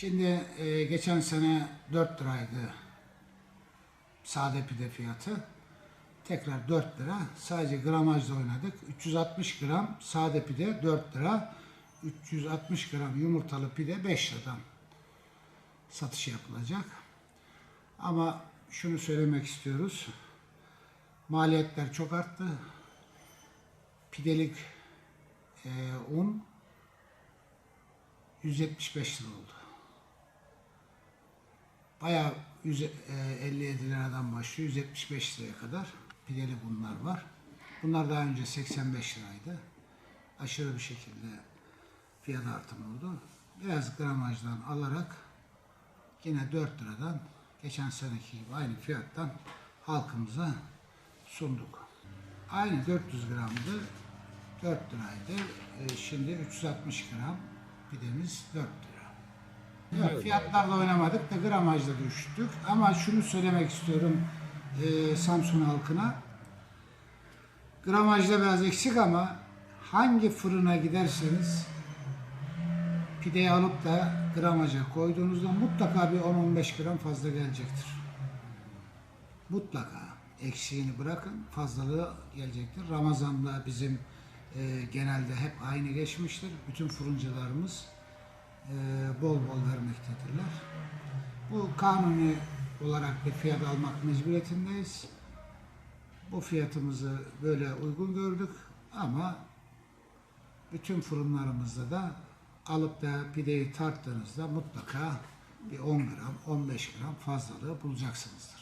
Şimdi e, geçen sene 4 liraydı sade pide fiyatı. Tekrar 4 lira. Sadece gramajda oynadık. 360 gram sade pide 4 lira. 360 gram yumurtalı pide 5 liradan satış yapılacak. Ama şunu söylemek istiyoruz. Maliyetler çok arttı. Pidelik e, un 175 lira oldu. Bayağı 157 liradan başlıyor 175 liraya kadar pideli bunlar var. Bunlar daha önce 85 liraydı. Aşırı bir şekilde fiyat artımı oldu. Biraz gramajdan alarak yine 4 liradan geçen seneki gibi aynı fiyattan halkımıza sunduk. Aynı 400 gramdı. 4 liraydı. E, şimdi 360 gram pidemiz 4 lira. Yok, fiyatlarla oynamadık da gramajda düştük. Ama şunu söylemek istiyorum e, Samsun halkına. Gramajda biraz eksik ama hangi fırına giderseniz pideyi alıp da gramaja koyduğunuzda mutlaka bir 10-15 gram fazla gelecektir. Mutlaka eksiğini bırakın fazlalığı gelecektir. Ramazan'da bizim e, genelde hep aynı geçmiştir. Bütün fırıncılarımız bol bol vermektedirler. Bu kanuni olarak bir fiyat almak mecburiyetindeyiz. Bu fiyatımızı böyle uygun gördük ama bütün fırınlarımızda da alıp da pideyi tarttığınızda mutlaka bir 10 gram, 15 gram fazlalığı bulacaksınızdır.